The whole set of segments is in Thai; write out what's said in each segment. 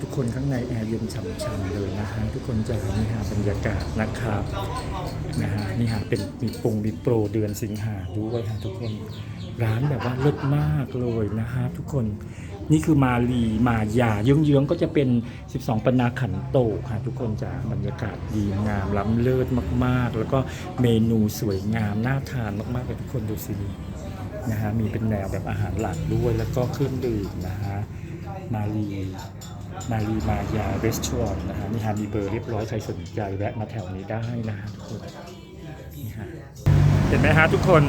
ทุกคนข้างในแอร์เย็นฉ่ำๆเลยนะฮะทุกคนจะนี่ฮะบรรยากาศนะครับนะฮะนี่ฮะเป็นมีปงมีโปรเดือนสิงหาด้วยฮะทุกคนร้านแบบว่าเลิศมากเลยนะฮะทุกคนนี่คือมาลีมายาเยื้องๆก็จะเป็น 12 ปนาขันโตค่ะทุกคนจะบรรยากาศดีงามล้ำเลิศมากๆ แล้วก็เมนูสวยงามน่าทานมากๆเลยทุกคนดูสินะฮะมีเป็นแนวแบบอาหารหลักด้วยแล้วก็เครื่องดื่มนะฮะมาลี มารีมายาเรสทอรนนะฮะนี่ฮะมีเบอร์เรียบร้อยใครสนใจแวะมาแถวนี้ได้นะฮะทุกคนนี่ฮะเห็นไหมฮะทุกคน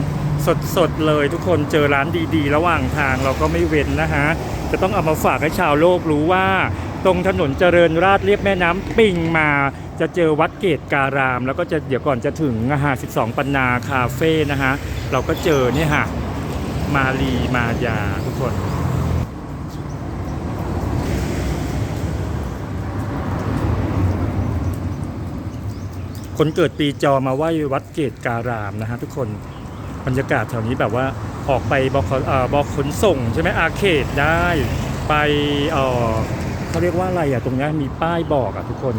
สดสดๆเลยทุกคนเจอร้านดีๆ ระหว่างทางเราก็ไม่เว้นนะฮะจะต้องเอามาฝากให้ชาวโลกรู้ว่า ตรงถนนเจริญราษฎร์เรียบแม่น้ำปิงมาจะเจอวัดเกตการาม แล้วก็จะเดี๋ยวก่อนจะถึงนะฮะ12 ปันนาคาเฟ่นะฮะเราก็เจอเนี่ยฮะมารีมายาทุกคน คนเกิดปีจอมาไหว้วัดเกตการามนะฮะทุกคนบรรยากาศแถวนี้แบบว่าออกไปบอ่อบอกขนส่งใช่ไหมอาเขตได้ไปเขาเรียกว่าอะไรอะตรงนี้มีป้ายบอกอะทุกคน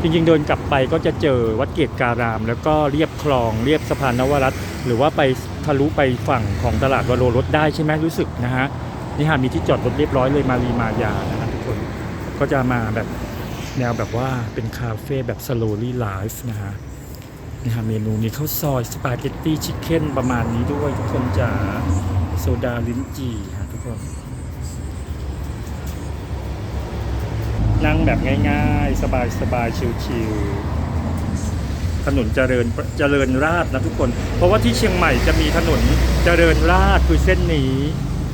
จริงๆเดินกลับไปก็จะเจอวัดเกตการาม แล้วก็เรียบคลองเรียบสะพานนวรัตหรือว่าไปทะลุไปฝั่งของตลาดวโรรถได้ใช่ไหมรู้สึกนะฮะนี่ฮะมีที่จอดรถเรียบร้อยเลยมารีมายานะฮะทุกคนก็จะมาแบบ แนวแบบว่าเป็นคาเฟ่แบบ slowly life นะฮะนี่ฮะเมนูนี้ข้าวซอยสปาเกตตี้ชิคเก้นประมาณนี้ด้วยทุกคนจะโซดาลิ้นจี่ฮะทุกคน นั่งแบบง่ายๆ สบายๆ ชิลๆ ถนนเจริญเจริญราษนะทุกคน เพราะว่าที่เชียงใหม่จะมีถนนเจริญราษคือเส้นนี้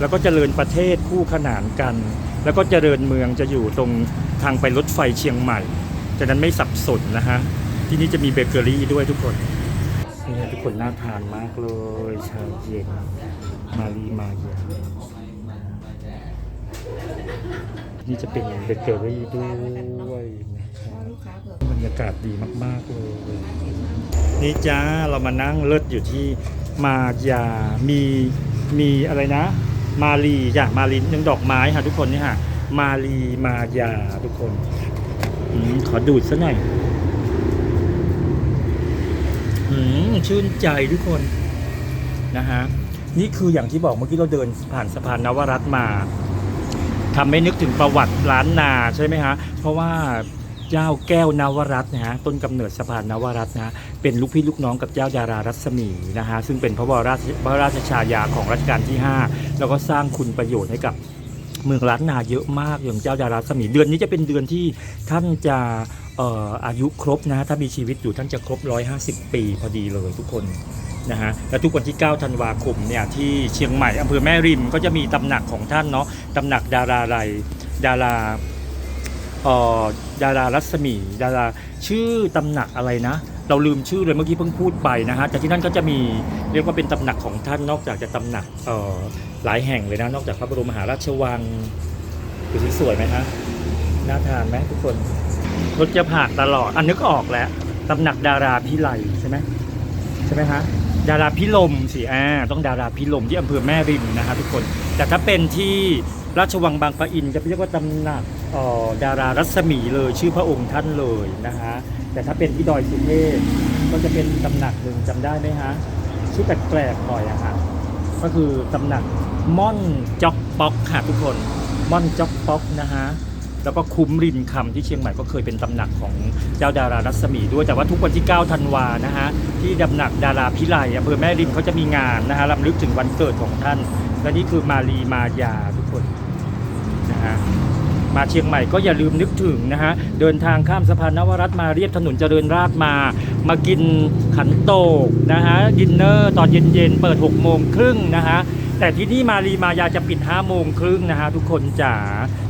แล้วก็เจริญประเทศคู่ขนานกัน แล้วก็เจริญเมืองจะอยู่ตรงทางไปรถไฟเชียงใหม่ฉะนั้นไม่สับสนนะฮะ ที่นี่จะมีเบเกอรี่ด้วยทุกคนนี่ทุกคนน่าทานมากเลยชาเย็นมารีมายานี่จะเป็นเบเกอรี่ด้วยนะครับบรรยากาศดีมาก ๆ เลย นี่จ้าเรามานั่งเลิศอยู่ที่มายา มีมีอะไรนะ มาลีจ้ะมาลีหนึ่งดอกไม้ค่ะทุกคนนี่ค่ะ มาลีมายาทุกคนอขอดูดซะหน่อยอชื่นใจทุกคนนะฮะนี่คืออย่างที่บอกเมื่อกี้เราเดินผ่านสะพานนวรัตน์มาทำให้นึกถึงประวัติล้านนาใช่ไหมฮะเพราะว่า เจ้าแก้วนวรัตน์นะฮะต้นกำเนิดสะพานนวรัตน์นะฮะเป็นลูกพี่ลูกน้องกับเจ้าดารารัศมีนะฮะซึ่งเป็นพระบรราชพระราชชายาของรัชกาลที่ 5 แล้วก็สร้างคุณประโยชน์ให้กับเมืองล้านนาเยอะมากอย่างเจ้าดารารัศมีเดือนนี้จะเป็นเดือนที่ท่านจะอายุครบนะฮะถ้ามีชีวิตอยู่ท่านจะครบ 150 ปีพอดีเลยทุกคนนะฮะและทุกวันที่ 9 ธันวาคมเนี่ยที่เชียงใหม่อำเภอแม่ริมก็จะมีตำหนักของท่านเนาะตำหนักดาราไรดารา ดารารัศมีดาราชื่อตำหนักอะไรนะ เราลืมชื่อเลยเมื่อกี้เพิ่งพูดไปนะฮะแต่ที่นั่นก็จะมีเรียกว่าเป็นตำหนักของท่านนอกจากจะตำหนักอ่อหลายแห่งเลยนะนอกจากพระบรมมหาราชวังดูสิสวยไหมฮะน่าทานไหมทุกคนรถจะผ่านตลอดอันนึกออกแล้วตำหนักดาราพิไลใช่ไหมใช่ไหมฮะดาราพิลมสิอ่าต้องดาราพิลมที่อำเภอแม่ริมนะฮะทุกคนแต่ถ้าเป็นที่ ราชวังบางปะอินจะเรียกว่าตำหนักออดารารัศมีเลยชื่อพระองค์ท่านเลยนะฮะแต่ถ้าเป็นที่ดอยสุเทพก็จะเป็นตำหนักหนึ่งจำได้ไหมฮะชื่อแปลกๆหน่อยอะฮะก็คือตำหนักม่อนจ็อกป๊อกค่ะทุกคนม่อนจ็อกป๊อกนะฮะแล้วก็คุ้มรินคำที่เชียงใหม่ก็เคยเป็นตำหนักของเจ้าดารารัศมีด้วยแต่ว่าทุกวันที่ 9 ธันวานะฮะที่ตำหนักดาราพิไลอำเภอแม่ริมเขาจะมีงานนะฮะรำลึกถึงวันเกิดของท่าน และนี่คือมารีมายาทุกคนนะฮะมาเชียงใหม่ก็อย่าลืมนึกถึงนะฮะ เดินทางข้ามสะพานนวรัตน์มาเรียบถนนเจริญราษฎร์มา มากินขันโตกนะฮะดินเนอร์ตอนเย็นๆ เปิด6โมงครึ่งนะฮะ แต่ที่นี่มารีมายาจะปิด5โมงครึ่งนะฮะ ทุกคนจ๋า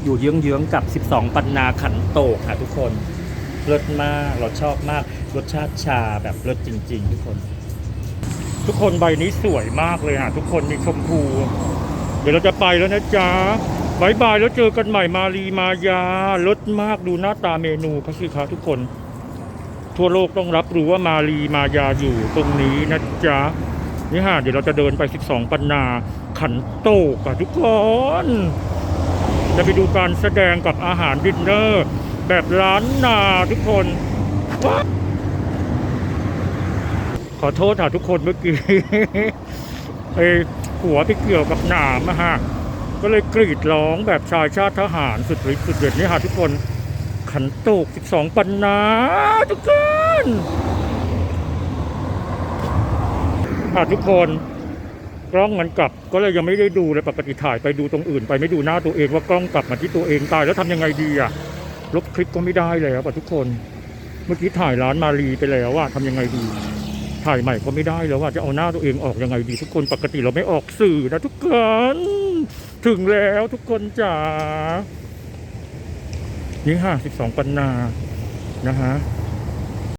อยู่เยื้องๆกับ 12 ปันนาขันโตกค่ะทุกคนรสมากเราชอบมากรสชาติชาแบบรสจริง ๆ ทุกคน ทุกคนใบนี้สวยมากเลยฮะทุกคนมีชมพู เดี๋ยวเราจะไปแล้วนะจ๊ะบายบายแล้วเจอกันใหม่มารีมายารสมากดูหน้าตาเมนูเขาสิคะทุกคน ทั่วโลกต้องรับรู้ว่ามารีมายาอยู่ตรงนี้นะจ๊ะนี่ฮะเดี๋ยวเราจะเดินไป 12 ปันนาขันโตกอะทุกคน จะไปดูการแสดงกับอาหารดินเนอร์ แบบล้านนาทุกคนว้า ขอโทษค่ะทุกคนเมื่อกี้ไอหัวไปเกี่ยวกับหนามอะฮะก็เลยกรีดร้องแบบชายชาติทหารสุดฤทธิ์สุดเด็ดนี่ฮะทุกคนขันโตก12 ปันนาทุกคนค่ะทุกคนกล้องมันกลับก็เลยยังไม่ได้ดูเลยปกติถ่ายไปดูตรงอื่น ไปไม่ดูหน้าตัวเองว่ากล้องกลับมาที่ตัวเองตายแล้วทำยังไงดีอะลบคลิปก็ไม่ได้แล้วอะทุกคน เมื่อกี้ถ่ายร้านมารีไปแล้วว่าทำยังไงดี ถ่ายใหม่ก็ไม่ได้แล้วว่าจะเอาหน้าตัวเองออกยังไงดีทุกคนปกติเราไม่ออกสื่อนะทุกคน ถึงแล้วทุกคนจ๋านี่ห้าสิบสองปันนานะฮะ